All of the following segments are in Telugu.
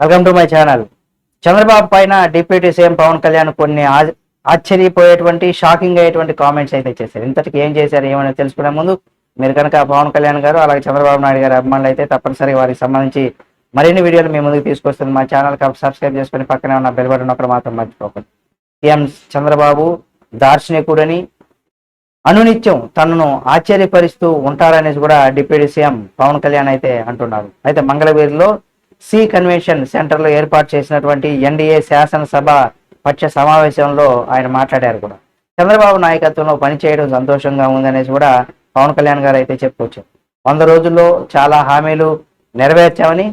Welcome to my channel Chandrababu పైన డిప్యూటీ సీఎం పవన్ కళ్యాణ్ కొన్ని ఆశ్చర్యపోయేటువంటి షాకింగ్ అయ్యేటువంటి కామెంట్స్ అయితే చేశారు. ఇంతటికి ఏం చేశారు ఏమైనా తెలుసుకునే ముందు మీరు కనుక పవన్ కళ్యాణ్ గారు అలాగే చంద్రబాబు నాయుడు గారి అభిమానులు అయితే తప్పనిసరిగా వారికి సంబంధించి మరిన్ని వీడియోలు మీ ముందుకు తీసుకొస్తుంది మా ఛానల్ సబ్స్క్రైబ్ చేసుకుని పక్కనే ఉన్న బెల్ బటన్ ఒకటి మాత్రం మర్చిపోకండి. సీఎం చంద్రబాబు దార్శనికుడని అనునిత్యం తనను ఆశ్చర్యపరుస్తూ ఉంటారనేసి కూడా డిప్యూటీ సీఎం పవన్ కళ్యాణ్ అయితే అంటున్నారు. అయితే మంగళగిరిలో సి కన్వెన్షన్ సెంటర్లో ఏర్పాటు చేసినటువంటి ఎన్డీఏ శాసనసభ పక్ష సమావేశంలో ఆయన మాట్లాడారు కూడా. చంద్రబాబు నాయకత్వంలో పనిచేయడం సంతోషంగా ఉందనేసి కూడా పవన్ కళ్యాణ్ గారు అయితే చెప్పుకోవచ్చు. వంద రోజుల్లో చాలా హామీలు నెరవేర్చామని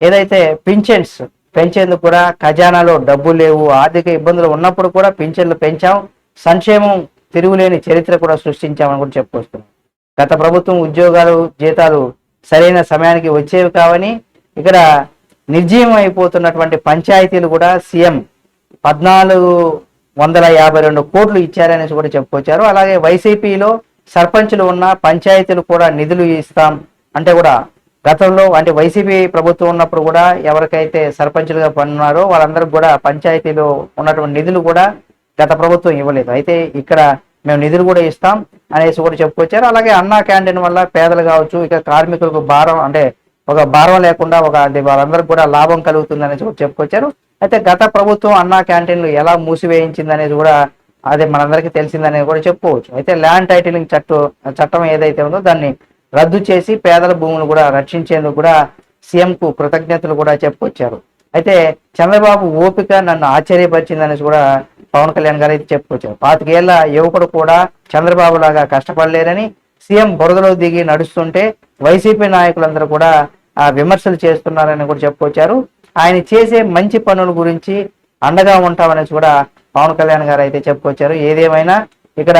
ఏదైతే పింఛన్స్ పెంచేందుకు కూడా ఖజానాలో డబ్బులు లేవు ఆర్థిక ఇబ్బందులు ఉన్నప్పుడు కూడా పింఛన్లు పెంచాం సంక్షేమం తిరుగులేని చరిత్ర కూడా సృష్టించామని కూడా చెప్పుకొస్తున్నాం. గత ప్రభుత్వం ఉద్యోగాలు జీతాలు సరైన సమయానికి వచ్చేవి కావని ఇక్కడ నిర్జీవం అయిపోతున్నటువంటి పంచాయతీలు కూడా సీఎం పద్నాలుగు వందల యాభై రెండు కోట్లు ఇచ్చారనేసి కూడా చెప్పుకొచ్చారు. అలాగే వైసీపీలో సర్పంచులు ఉన్న పంచాయతీలు కూడా నిధులు ఇస్తాం అంటే కూడా గతంలో అంటే వైసీపీ ప్రభుత్వం ఉన్నప్పుడు కూడా ఎవరికైతే సర్పంచులుగా పనున్నారో వాళ్ళందరికి కూడా పంచాయతీలో ఉన్నటువంటి నిధులు కూడా గత ప్రభుత్వం ఇవ్వలేదు. అయితే ఇక్కడ మేము నిధులు కూడా ఇస్తాం అనేసి కూడా చెప్పుకొచ్చారు. అలాగే అన్నా క్యాంటీన్ వల్ల పేదలు కావచ్చు ఇక కార్మికులకు భారం అంటే ఒక భారం లేకుండా ఒక అది వాళ్ళందరికీ కూడా లాభం కలుగుతుంది అనేసి కూడా చెప్పుకొచ్చారు. అయితే గత ప్రభుత్వం అన్నా క్యాంటీన్లు ఎలా మూసివేయించింది అనేది కూడా అది మనందరికీ తెలిసిందనేది కూడా చెప్పుకోవచ్చు. అయితే ల్యాండ్ టైటిలింగ్ చట్టం చట్టం ఏదైతే ఉందో దాన్ని రద్దు చేసి పేదల భూములు కూడా రక్షించేందుకు కూడా సీఎం కు కృతజ్ఞతలు కూడా చెప్పుకొచ్చారు. అయితే చంద్రబాబు ఓపిక నన్ను ఆశ్చర్యపరిచిందనేసి కూడా పవన్ కళ్యాణ్ గారు అయితే చెప్పుకొచ్చారు. పాతికేళ్ళ యువకుడు కూడా చంద్రబాబు లాగా కష్టపడలేరని సీఎం బురదలో దిగి నడుస్తుంటే వైసీపీ నాయకులందరూ కూడా ఆ విమర్శలు చేస్తున్నారని కూడా చెప్పుకొచ్చారు. ఆయన చేసే మంచి పనుల గురించి అండగా ఉంటామనేసి కూడా పవన్ కళ్యాణ్ గారు అయితే చెప్పుకొచ్చారు. ఏదేమైనా ఇక్కడ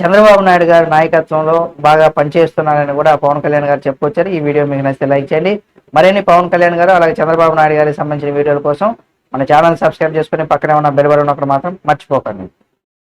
చంద్రబాబు నాయుడు గారి నాయకత్వంలో బాగా పనిచేస్తున్నారని కూడా పవన్ కళ్యాణ్ గారు చెప్పుకొచ్చారు. ఈ వీడియో మీకు నచ్చితే లైక్ చేయండి. మరిన్ని పవన్ కళ్యాణ్ గారు అలాగే చంద్రబాబు నాయుడు గారికి సంబంధించిన వీడియోల కోసం మన ఛానల్ సబ్స్క్రైబ్ చేసుకుని పక్కనే ఉన్న బెల్ బటన్ ఒకటి మాత్రం మర్చిపోకండి.